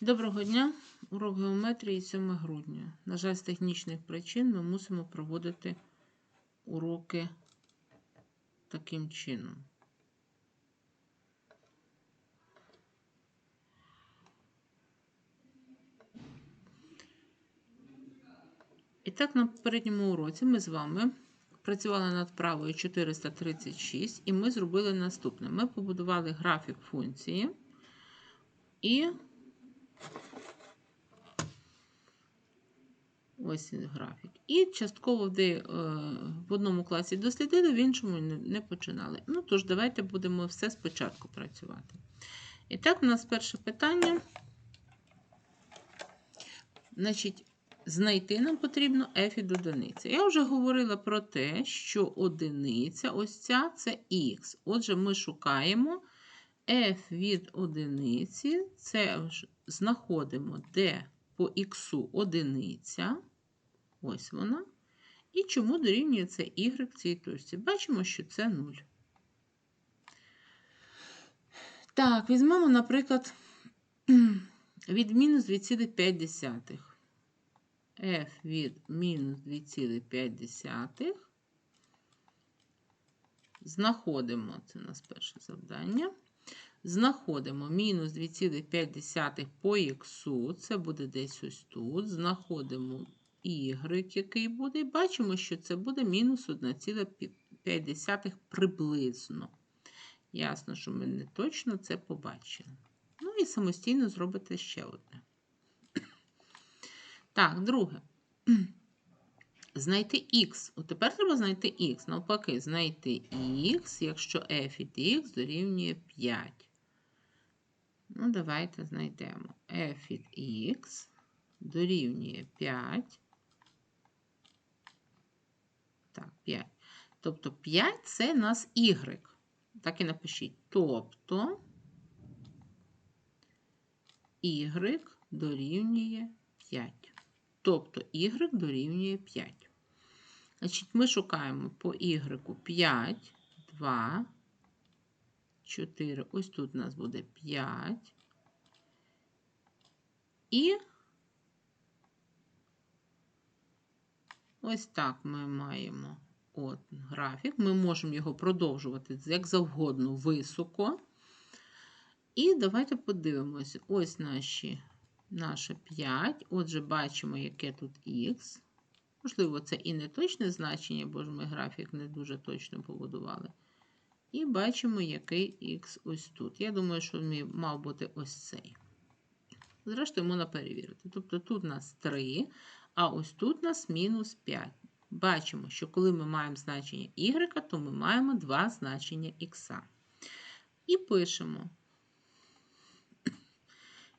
Доброго дня! Урок геометрії 7 грудня. На жаль, з технічних причин ми мусимо проводити уроки таким чином. І так, на попередньому уроці ми з вами працювали над вправою 436, і ми зробили наступне: ми побудували графік функції і Ось графік. І частково де, в одному класі дослідили, в іншому не, не починали. Ну, тож, давайте будемо все спочатку працювати. І так, у нас перше питання. Значить, знайти нам потрібно f від одиниці. Я вже говорила про те, що одиниця, ось ця це х. Отже, ми шукаємо f від одиниці, це знаходимо, де по х одиниця. Ось вона. І чому дорівнює це y в цій точці? Бачимо, що це 0. Так, візьмемо, наприклад, від мінус 2,5. f від мінус 2,5. Знаходимо, це у нас перше завдання. Знаходимо мінус 2,5 по х, це буде десь ось тут. Знаходимо y, який буде, і бачимо, що це буде мінус 1,5 приблизно. Ясно, що ми не точно це побачили. Ну і самостійно зробите ще одне. Так, друге. Знайти х. От тепер треба знайти х. Навпаки, знайти х, якщо f від х дорівнює 5. Ну, давайте знайдемо f від х дорівнює 5. Так, 5. Тобто 5 це у нас y. Так і напишіть. Тобто y дорівнює 5. Тобто y дорівнює 5. Значить, ми шукаємо по y 5, 2, 4. Ось тут у нас буде 5. І ось так ми маємо от графік. Ми можемо його продовжувати як завгодно високо. І давайте подивимося: ось наші, наше 5. Отже, бачимо, яке тут х. Можливо, це і не точне значення, бо ж ми графік не дуже точно побудували. І бачимо, який х ось тут. Я думаю, що мав бути ось цей. Зрештою, можна перевірити. Тобто тут у нас 3, а ось тут у нас мінус 5. Бачимо, що коли ми маємо значення y, то ми маємо два значення х. І пишемо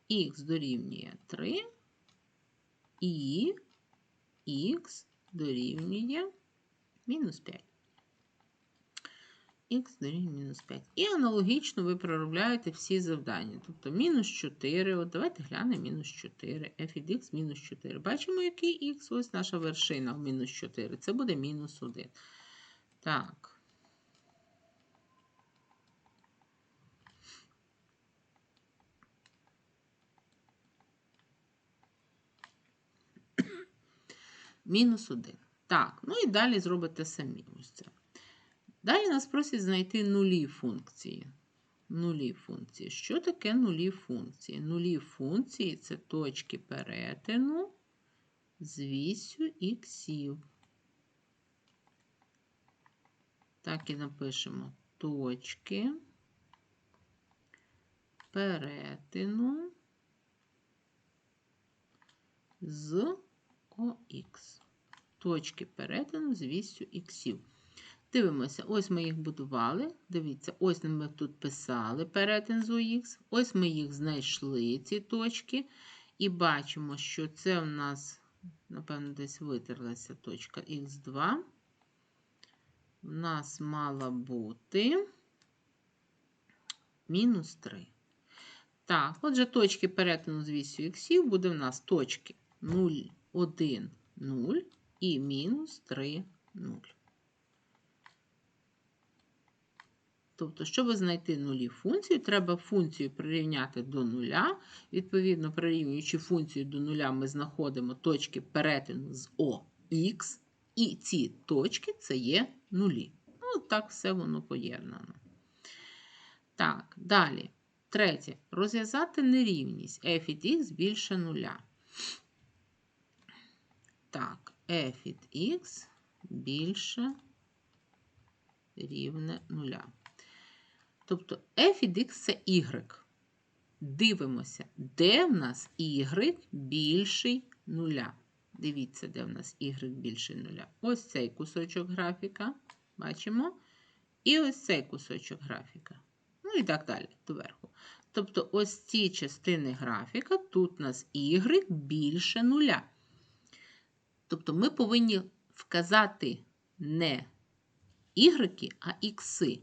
х дорівнює 3 і х дорівнює мінус 5 х дорівнює мінус 5. І аналогічно ви проробляєте всі завдання. Тобто мінус 4, от давайте глянемо мінус 4, f від x мінус 4. Бачимо, який х, ось наша вершина в мінус 4. Це буде мінус 1. Так. Мінус 1. Так, ну і далі зробите самі ось це. Далі нас просять знайти нулі функції. Нулі функції. Що таке нулі функції? Нулі функції це точки перетину з вісю іксів. Так і напишемо точки перетину з ОХ. Точки перетину з вісю іксів. Дивимося, ось ми їх будували. Дивіться, ось ми тут писали перетин ОХ. Ось ми їх знайшли, ці точки. І бачимо, що це у нас, напевно, десь витерлася точка Х2. У нас мала бути мінус 3. Так, отже, точки перетину з вісю іксів буде в нас точки 0, 1, 0 і мінус 3, 0. Тобто, щоб знайти нулі функції, треба функцію прирівняти до нуля. Відповідно, прирівнюючи функцію до нуля, ми знаходимо точки перетину з ОХ, і ці точки це є нулі. Ну, так все воно поєднано. Так, далі. Третє. Розв'язати нерівність f від x більше нуля. Так, f від x більше рівне нуля. Тобто f від x це y. Дивимося, де в нас y більший нуля. Дивіться, де в нас y більший нуля. Ось цей кусочок графіка. Бачимо. І ось цей кусочок графіка. Ну і так далі, доверху. Тобто, ось ці частини графіка, тут у нас y більше нуля. Тобто, ми повинні вказати не y, а ікси.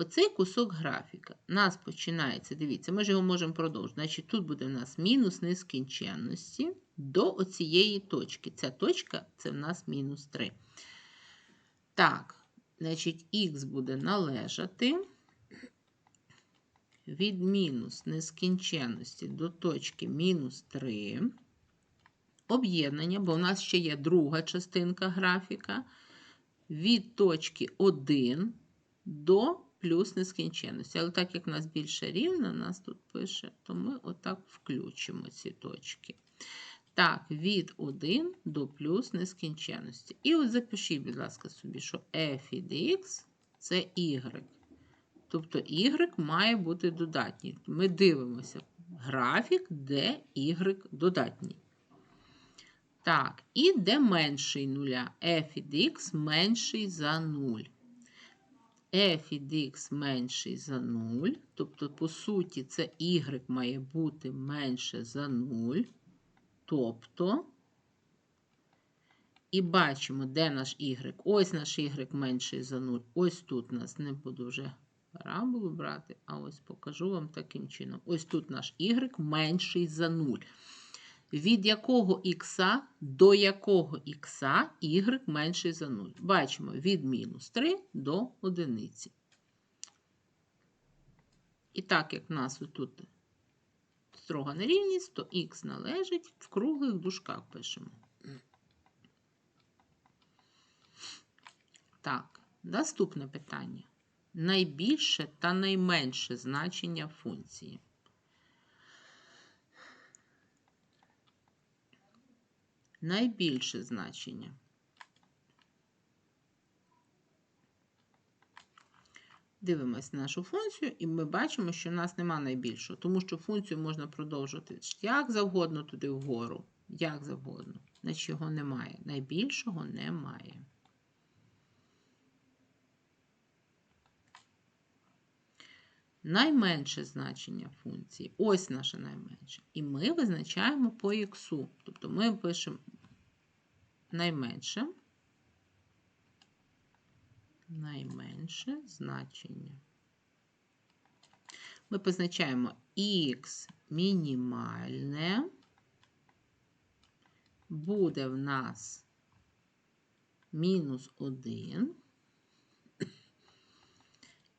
Оцей кусок графіка у нас починається, дивіться, ми ж його можемо продовжити. Значить, тут буде у нас мінус нескінченності до оцієї точки. Ця точка це в нас мінус 3. Так, значить, х буде належати від мінус нескінченності до точки мінус 3. Об'єднання, бо у нас ще є друга частинка графіка. Від точки 1 до плюс нескінченності. Але так як в нас більше рівно, нас тут пише, то ми отак включимо ці точки. Так, від 1 до плюс нескінченності. І от запишіть, будь ласка, собі, що f від x це y. Тобто y має бути додатній. Ми дивимося графік, де y додатній. Так, і де менший нуля? f від x менший за 0 f від x менший за 0, тобто, по суті, це y має бути менше за 0. Тобто, і бачимо, де наш y. Ось наш y менший за 0. Ось тут нас не буду вже параболу брати, а ось покажу вам таким чином. Ось тут наш y менший за 0 від якого х до якого х y менший за 0. Бачимо від мінус 3 до 1. І так, як в нас тут строга нерівність, то х належить в круглих дужках пишемо. Так, наступне питання. Найбільше та найменше значення функції. Найбільше значення. Дивимось нашу функцію, і ми бачимо, що в нас нема найбільшого, тому що функцію можна продовжувати як завгодно туди вгору, як завгодно. Значить, його немає. Найбільшого немає. Найменше значення функції. Ось наше найменше. І ми визначаємо по х. Тобто ми пишемо найменше, найменше значення. Ми позначаємо х мінімальне, буде в нас мінус 1.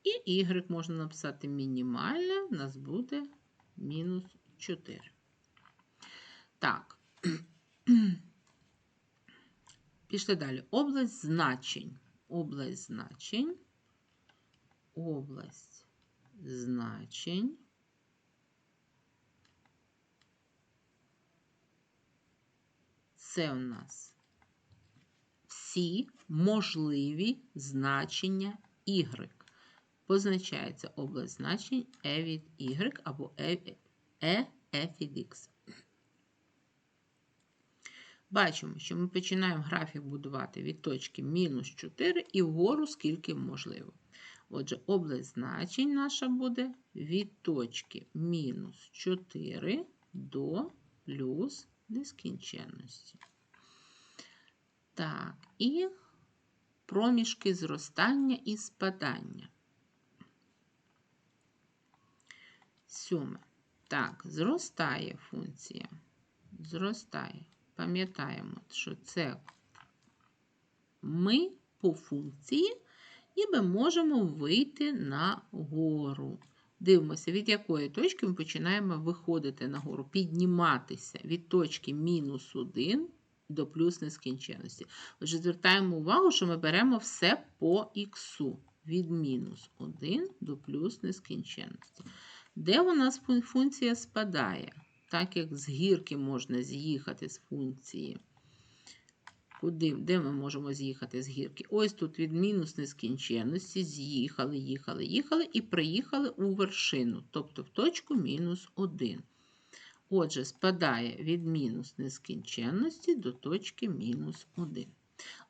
І y можна написати мінімальне, у нас буде мінус 4. Так. Пішли далі. Область значень. Область значень. Область значень. Це у нас всі можливі значення y позначається область значень E від Y або E, e від X. Бачимо, що ми починаємо графік будувати від точки мінус 4 і вгору скільки можливо. Отже, область значень наша буде від точки мінус 4 до плюс нескінченності. Так, і проміжки зростання і спадання. Сьоме. Так, зростає функція. Зростає. Пам'ятаємо, що це ми по функції І ми можемо вийти на гору. Дивимося, від якої точки ми починаємо виходити нагору, підніматися від точки мінус 1 до плюс нескінченності. Отже, звертаємо увагу, що ми беремо все по х від мінус 1 до плюс нескінченності. Де у нас функція спадає? Так як з гірки можна з'їхати з функції. Куди, де ми можемо з'їхати з гірки? Ось тут від мінус нескінченності з'їхали, їхали, їхали і приїхали у вершину, тобто в точку мінус 1. Отже, спадає від мінус нескінченності до точки мінус 1.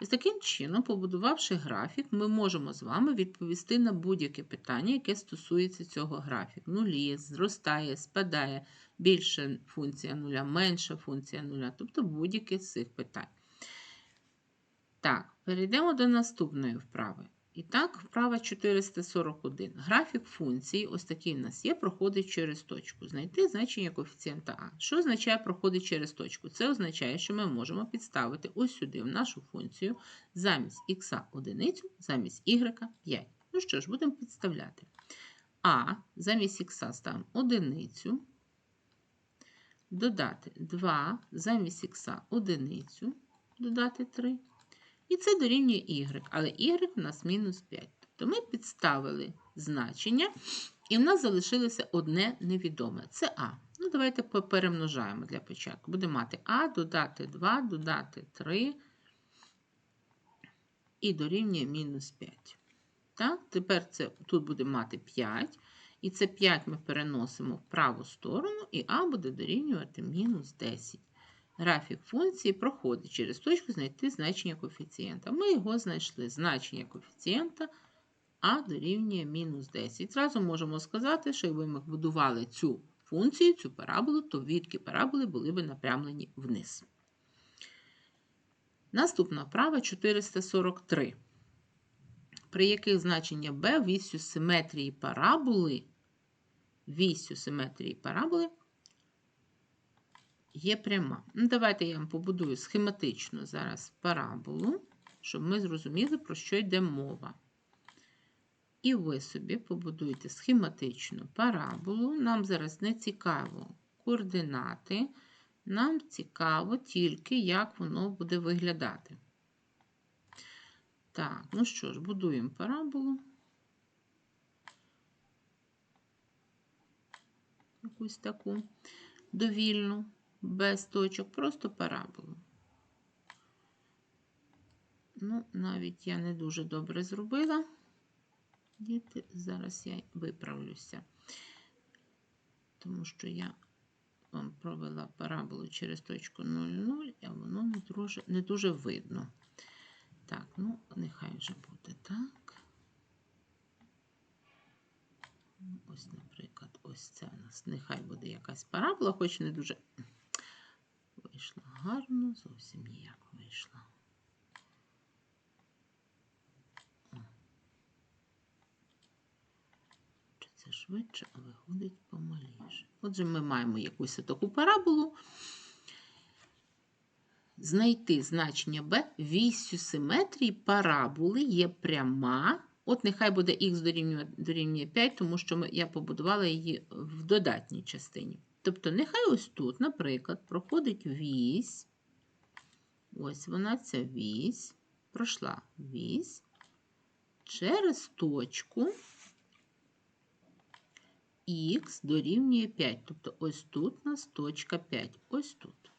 Ось таким чином, побудувавши графік, ми можемо з вами відповісти на будь-яке питання, яке стосується цього графіку. Нулі, зростає, спадає, більше функція нуля, менша функція нуля, тобто будь-яке з цих питань. Так, перейдемо до наступної вправи. І так, вправа 441. Графік функції, ось такий в нас є, проходить через точку. Знайти значення коефіцієнта А. Що означає проходить через точку? Це означає, що ми можемо підставити ось сюди в нашу функцію замість х одиницю, замість y 5. Ну що ж, будемо підставляти. А замість х ставимо одиницю. Додати 2 замість х одиницю, додати 3. І це дорівнює y, але y у нас мінус 5. Тобто ми підставили значення, і в нас залишилося одне невідоме. Це а. Ну, давайте перемножаємо для початку. Будемо мати а, додати 2, додати 3 і дорівнює мінус 5. Так, тепер це, тут будемо мати 5. І це 5 ми переносимо в праву сторону, і а буде дорівнювати мінус 10. Графік функції проходить через точку знайти значення коефіцієнта. Ми його знайшли. Значення коефіцієнта а дорівнює мінус 10. Зразу можемо сказати, що якби ми будували цю функцію, цю параболу, то відки параболи були б напрямлені вниз. Наступна вправа 443. При яких значення b вісю симетрії параболи, вісю симетрії параболи є пряма. Ну, Давайте я вам побудую схематично зараз параболу, щоб ми зрозуміли, про що йде мова. І ви собі побудуєте схематичну параболу. Нам зараз не цікаво координати, нам цікаво тільки, як воно буде виглядати. Так, ну що ж, будуємо параболу. Якусь таку довільну без точок, просто параболу. Ну, навіть я не дуже добре зробила. Діти, зараз я виправлюся, тому що я вам провела параболу через точку 0,0, а воно не дуже, не дуже видно. Так, ну, нехай вже буде так. Ось, наприклад, ось це у нас. Нехай буде якась парабола, хоч не дуже вийшла гарно, зовсім ніяк вийшла. Це швидше, а виходить помаліше. Отже, ми маємо якусь таку параболу. Знайти значення b вісю симетрії параболи є пряма. От нехай буде х дорівнює, дорівнює 5, тому що я побудувала її в додатній частині. Тобто, нехай ось тут, наприклад, проходить вісь. Ось вона, ця вісь, пройшла вісь через точку х дорівнює 5. Тобто ось тут у нас точка 5. Ось тут.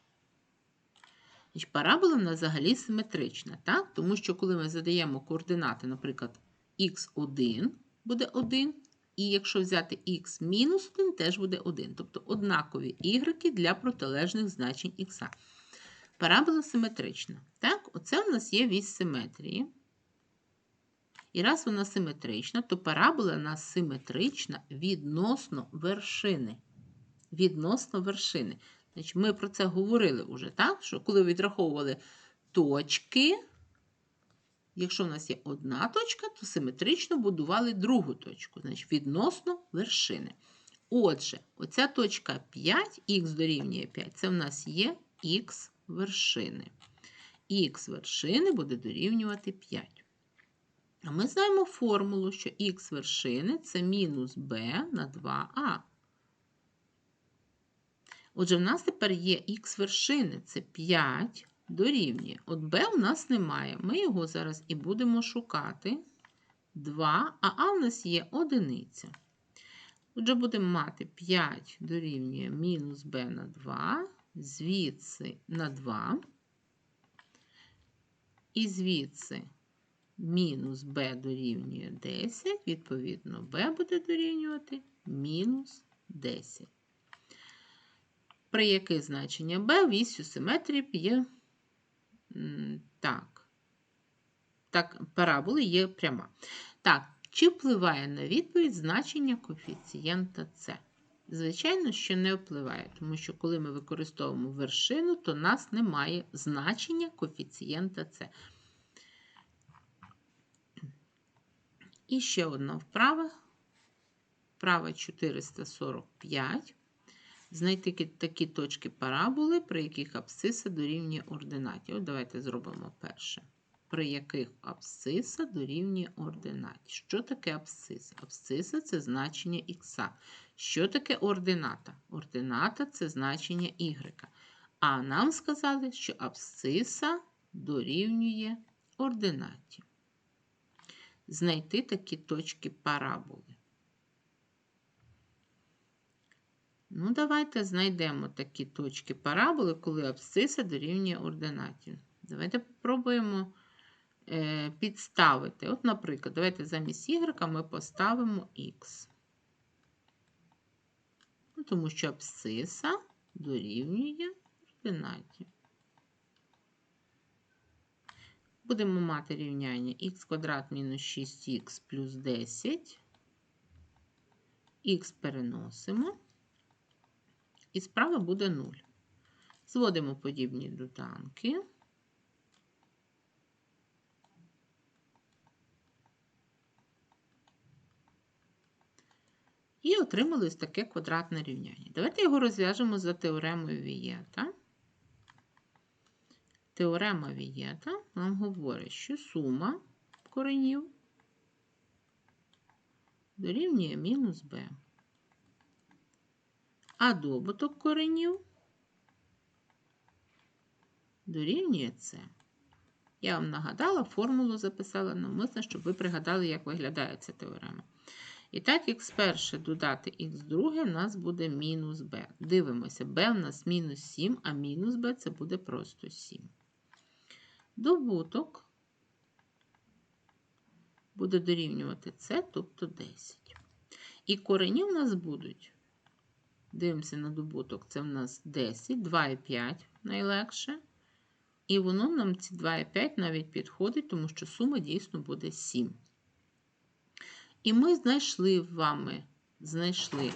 Значить, Парабола нас взагалі симетрична, так? тому що коли ми задаємо координати, наприклад, х1 буде 1, і якщо взяти х мінус 1, теж буде 1. Тобто однакові ігреки для протилежних значень х. Парабола симетрична. Так, оце у нас є вісь симетрії. І раз вона симетрична, то парабола нас симетрична відносно вершини. Відносно вершини. Значить, Ми про це говорили вже, так? Що коли відраховували точки, якщо в нас є одна точка, то симетрично будували другу точку, значить, відносно вершини. Отже, оця точка 5, х дорівнює 5, це в нас є х вершини. Х вершини буде дорівнювати 5. А ми знаємо формулу, що х вершини це мінус b на 2а. Отже, в нас тепер є х вершини, це 5 дорівнює. От b у нас немає. Ми його зараз і будемо шукати. 2, а а в нас є одиниця. Отже, будемо мати 5 дорівнює мінус b на 2, звідси на 2. І звідси мінус b дорівнює 10, відповідно, b буде дорівнювати мінус 10. При яке значення b вісю симетрії є так. Так, параболи є пряма. Так, чи впливає на відповідь значення коефіцієнта С? Звичайно, що не впливає, тому що коли ми використовуємо вершину, то нас немає значення коефіцієнта С. І ще одна вправа. Вправа 445. Знайти такі точки параболи, при яких абсциса дорівнює ординаті. От давайте зробимо перше. При яких абсциса дорівнює ординаті. Що таке абсциса? Абсциса це значення х. Що таке ордината? Ордината це значення y. А нам сказали, що абсциса дорівнює ординаті. Знайти такі точки параболи. Ну, давайте знайдемо такі точки параболи, коли абсциса дорівнює ординаті. Давайте спробуємо е, підставити. От, наприклад, давайте замість y ми поставимо х. Ну, тому що абсциса дорівнює ординаті. Будемо мати рівняння х квадрат мінус 6х плюс 10. Х переносимо і справа буде 0. Зводимо подібні доданки. І отримали ось таке квадратне рівняння. Давайте його розв'яжемо за теоремою Вієта. Теорема Вієта нам говорить, що сума коренів дорівнює мінус b а добуток коренів дорівнює це. Я вам нагадала, формулу записала навмисно, щоб ви пригадали, як виглядає ця теорема. І так, х перше додати х друге, у нас буде мінус b. Дивимося, b у нас мінус 7, а мінус b це буде просто 7. Добуток буде дорівнювати це, тобто 10. І корені у нас будуть Дивимося на добуток, це в нас 10, 2,5 найлегше. І воно нам ці 2,5 навіть підходить, тому що сума дійсно буде 7. І ми знайшли вами, знайшли